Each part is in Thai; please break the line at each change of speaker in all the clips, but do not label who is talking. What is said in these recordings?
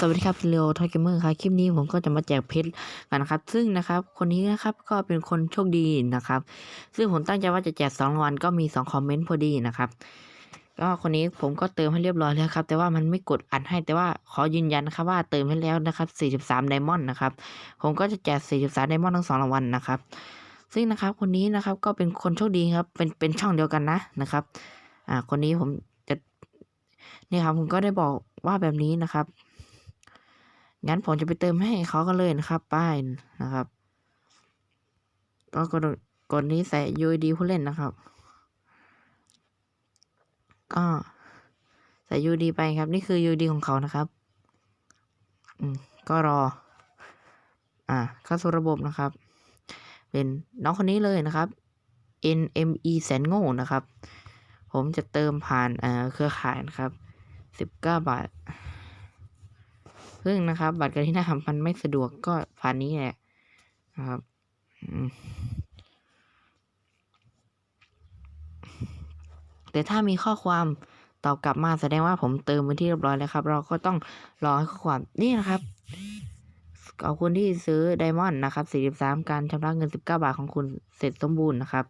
สวัสดีครับเรียวทอยเกมเมอร์ครับ คลิปนี้ผมก็จะมาแจกเพชรกันนะครับ ซึ่งนะครับ คนนี้นะครับก็เป็นคนโชคดีนะครับ ซึ่งผมตั้งใจว่าจะแจกสองรางวัลก็มีสองคอมเมนต์พอดีนะครับ ก็คนนี้ผมก็เติมให้เรียบร้อยแล้วครับ แต่ว่ามันไม่กดอัดให้แต่ว่าขอยืนยันนะครับว่าเติมให้แล้วนะครับ 43ไดมอนด์นะครับ ผมก็จะแจก 43ไดมอนด์ทั้งสองรางวัลนะครับ ซึ่งนะครับคนนี้นะครับก็เป็นคนโชคดีครับ เป็นเป็นช่องเดียวกันนะนะครับ อ่า คนนี้ผมจะนี่ครับผมก็ได้บอกว่าแบบนี้นะครับ งั้นผมจะไปเติมให้เขากันเลยนะครับ ป้ายนะครับก็กดกดนี้ใส่ UID ผู้เล่นนะครับ ก็ใส่ UID ไปครับ นี่คือ UID ของเขานะครับอืมก็รอ อ่าเข้าสู่ระบบนะครับ เป็นน้องคนนี้เลยนะครับ NME แสนโง่นะครับ ผมจะเติมผ่านเอ่อเครือข่ายนะครับสิบเก้าบาท ซึ่งนะครับ บัตรกาลิน่ามันไม่สะดวกก็ผ่านนี้แหละนะครับแต่ถ้ามีข้อความตอบกลับมาแสดงว่าผมเติมไปที่เรียบร้อยแล้วครับ เราก็ต้องรอให้ข้อความนี่นะครับขอบคุณที่ซื้อไดมอนด์นะครับ 43 การชำระเงิน 19 บาทของคุณเสร็จสมบูรณ์นะครับ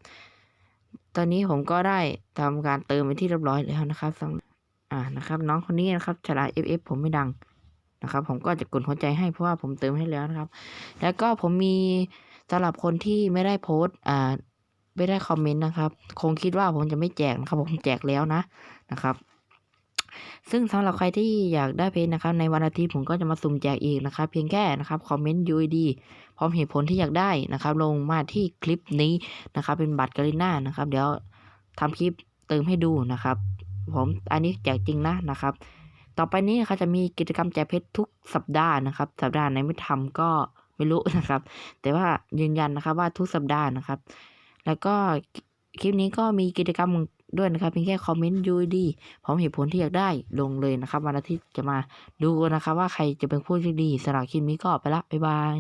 ตอนนี้ผมก็ได้ทำการเติมไปที่เรียบร้อยแล้วนะครับสำอ่านะครับ น้องคนนี้นะครับฉลาด FF ผมไม่ดัง นะครับ ผมก็จะกดหัวใจให้เพราะว่าผมเติมให้แล้วนะครับ แล้วก็ผมมีสำหรับคนที่ไม่ได้โพสต์อ่าไม่ได้คอมเมนต์นะครับ คงคิดว่าผมจะไม่แจกนะครับ ผมแจกแล้วนะนะครับ ซึ่งสำหรับใครที่อยากได้เพจนะครับ ในวันอาทิตย์ผมก็จะมาสุ่มแจกอีกนะครับ เพียงแค่นะครับคอมเมนต์ UID พร้อมเหตุผลที่อยากได้นะครับ ลงมาที่คลิปนี้นะครับ เป็นบัตรกาลิน่านะครับ เดี๋ยวทำคลิปเติมให้ดูนะครับ ผมอันนี้แจกจริงนะนะครับ ต่อไปนี้นะครับจะมีกิจกรรมแจกเพชรทุกสัปดาห์นะครับ สัปดาห์ไหนไม่ทำก็ไม่รู้นะครับ แต่ว่ายืนยันนะครับว่าทุกสัปดาห์นะครับ แล้วก็คลิปนี้ก็มีกิจกรรมด้วยนะครับเพียงแค่คอมเมนต์ยูดีพร้อมเหตุผลที่อยากได้ลงเลยนะครับวันอาทิตย์จะมาดูนนะครับว่าใครจะเป็นผู้โชคดีสำหรับคลิปนี้ก็ไปละบ๊ายบาย